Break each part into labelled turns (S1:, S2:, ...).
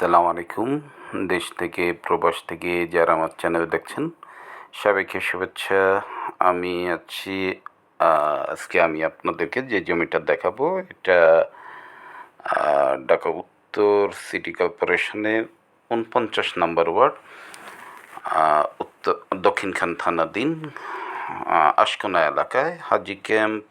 S1: আসসালামু আলাইকুম। দেশ থেকে, প্রবাস থেকে যারা আমার চ্যানেল দেখছেন, সবাইকে শুভেচ্ছা। আমি আছি আজকে আমি আপনাদেরকে যে জমিটা দেখাবো, এটা ঢাকা উত্তর সিটি কর্পোরেশনের উনপঞ্চাশ নম্বর ওয়ার্ড উত্তর দক্ষিণখান থানাধীন আশকোনা এলাকায়, হাজি ক্যাম্প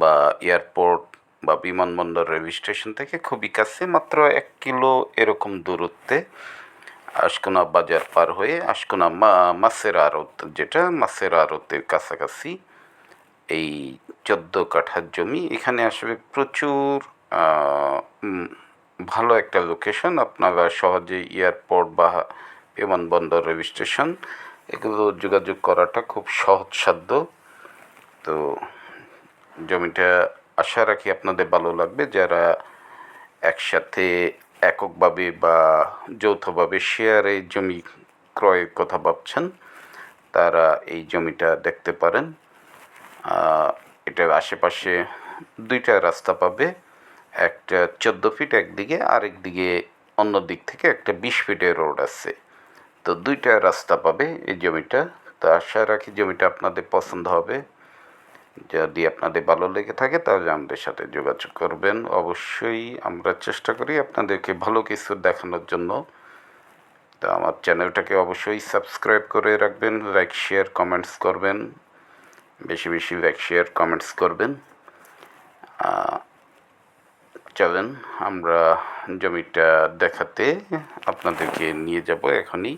S1: বা এয়ারপোর্ট বা বিমানবন্দর রেল স্টেশন থেকে খুবই কাছে, মাত্র এক কিলো এরকম দূরত্বে আশকোনা বাজার পার হয়ে আশকোনা মাছের আড়ত যেটা মাছের আড়তের কাছাকাছি, এই চোদ্দ কাঠার জমি। এখানে আসলে প্রচুর ভালো একটা লোকেশন আপনারা সহজে এয়ারপোর্ট বা বিমানবন্দর রেল স্টেশন এগুলো যোগাযোগ করাটা খুব সহজসাধ্য। তো জমিটা আশা রাখি আপনাদের ভালো লাগবে। যারা একসাথে এককভাবে বা যৌথভাবে শেয়ারে জমি ক্রয়ের কথা ভাবছেন, তারা এই জমিটা দেখতে পারেন। এটার আশেপাশে দুইটা রাস্তা পাবে। একটা চোদ্দ ফিট একদিকে, আরেক দিকে অন্য দিক থেকে একটা বিশ ফিটের রোড আছে। তো দুইটা রাস্তা পাবে এই জমিটা। তো আশা রাখি জমিটা আপনাদের পছন্দ হবে। যদি আপনাদের ভালো লেগে থাকে, তাহলে আমাদের সাথে যোগাযোগ করবেন। অবশ্যই আমরা চেষ্টা করি আপনাদেরকে ভালো কিছু দেখানোর জন্য। তো আমার চ্যানেলটাকে অবশ্যই সাবস্ক্রাইব করে রাখবেন, লাইক, শেয়ার, কমেন্টস করবেন। বেশি বেশি লাইক, শেয়ার, কমেন্টস করবেন। চলেন, আমরা জমিটা দেখাতে আপনাদেরকে নিয়ে যাব এখনই।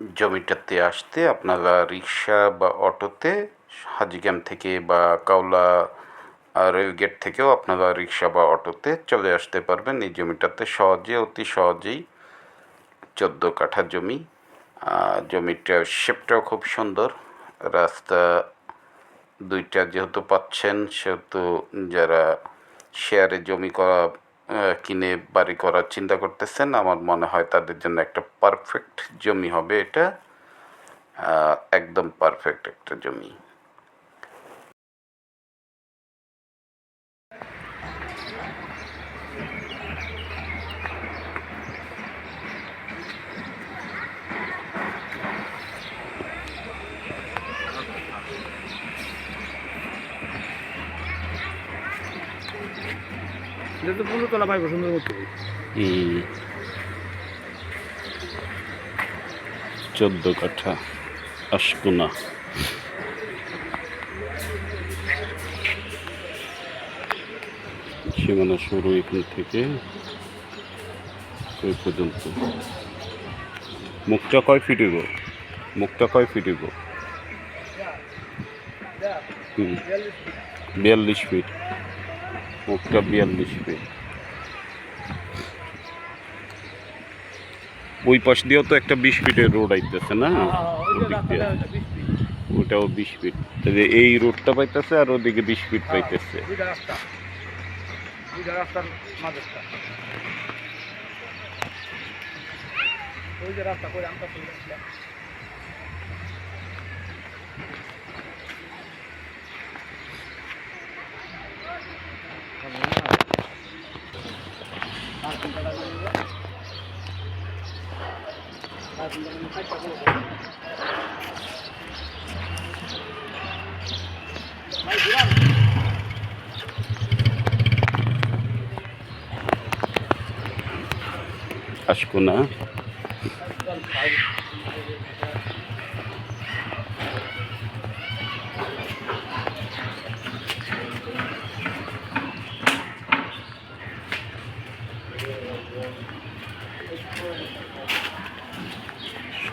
S1: জমিটাতে আসতে আপনারা রিক্সা বা অটোতে হাজিগ্রাম থেকে বা কাউলা রেলগেট থেকেও আপনারা রিক্সা বা অটোতে চলে আসতে পারবেন। এই জমিটাতে সহজে, অতি সহজেই চোদ্দ কাঠা জমি। জমিটার শেপটাও খুব সুন্দর। রাস্তা দুইটা যেহেতু পাচ্ছেন, সেহেতু যারা শেয়ারে জমি করা কিনে বাড়ি করার চিন্তা করতেছেন। আমার মনে হয় তাদের জন্য একটা পারফেক্ট জমি হবে এটা। একদম পারফেক্ট একটা জমি।
S2: এটা তো পনেরো তলা পাইব সুন্দর মতো
S1: চোদ্দ কাঠা আশকুনা। সীমানা শুরু এখান থেকে ওই পর্যন্ত। মুখটা কয় ফিট গো মুখটা কয় ফিট গো হুম। বিয়াল্লিশ ফিট। মুখটা বিয়াল্লিশ ফিট ওই পাশ দিয়েও তো একটা বিশ ফিটের রোড আইতেছে না? ওদিক দিয়ে। ওটাও বিশ ফিট। তাহলে এই রোডটা পাইতেছে আর ওদিকে বিশ ফিট পাইতেছে।
S2: দুইটা রাস্তা। দুইটা রাস্তার মাঝেরটা ওই যে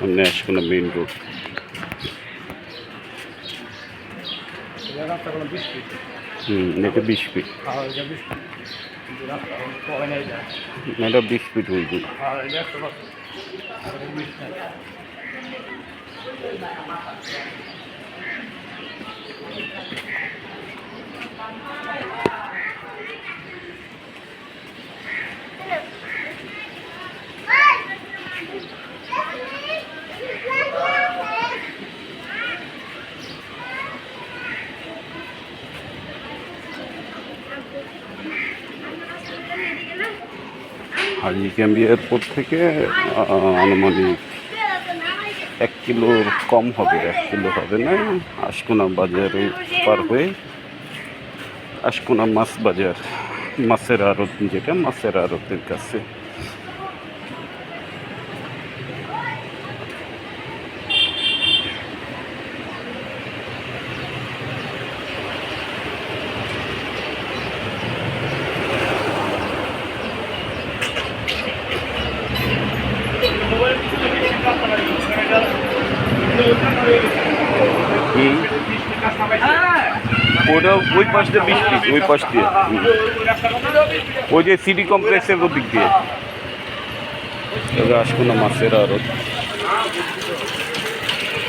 S2: রাস্তা করে আমরা চলে গেছিলাম
S1: আসব না সামনে আসব না মেইন রোড এটা বিশ ফিট
S2: এটা বিশ আর এটা আর
S1: ক্যাম্বি এয়ারপোর্ট থেকে আনুমানিক এক কিলোর কম হবে, এক কিলো হবে না। আশকোনা বাজারে পার হয়ে, আশকোনা মাছ বাজার, মাছের আড়ত যেটা, মাছের আড়তের কাছে। ওটা ওই পাশ দিয়ে বিশ ফিট ওই পাশ দিয়ে। ওই যে সিটি কমপ্লেক্সের ওদিক দিয়ে। এবার আসব না মাছের আরও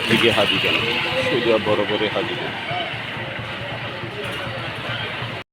S1: দিকে হাজি কেন সোজা বড় বড় হাজি কেন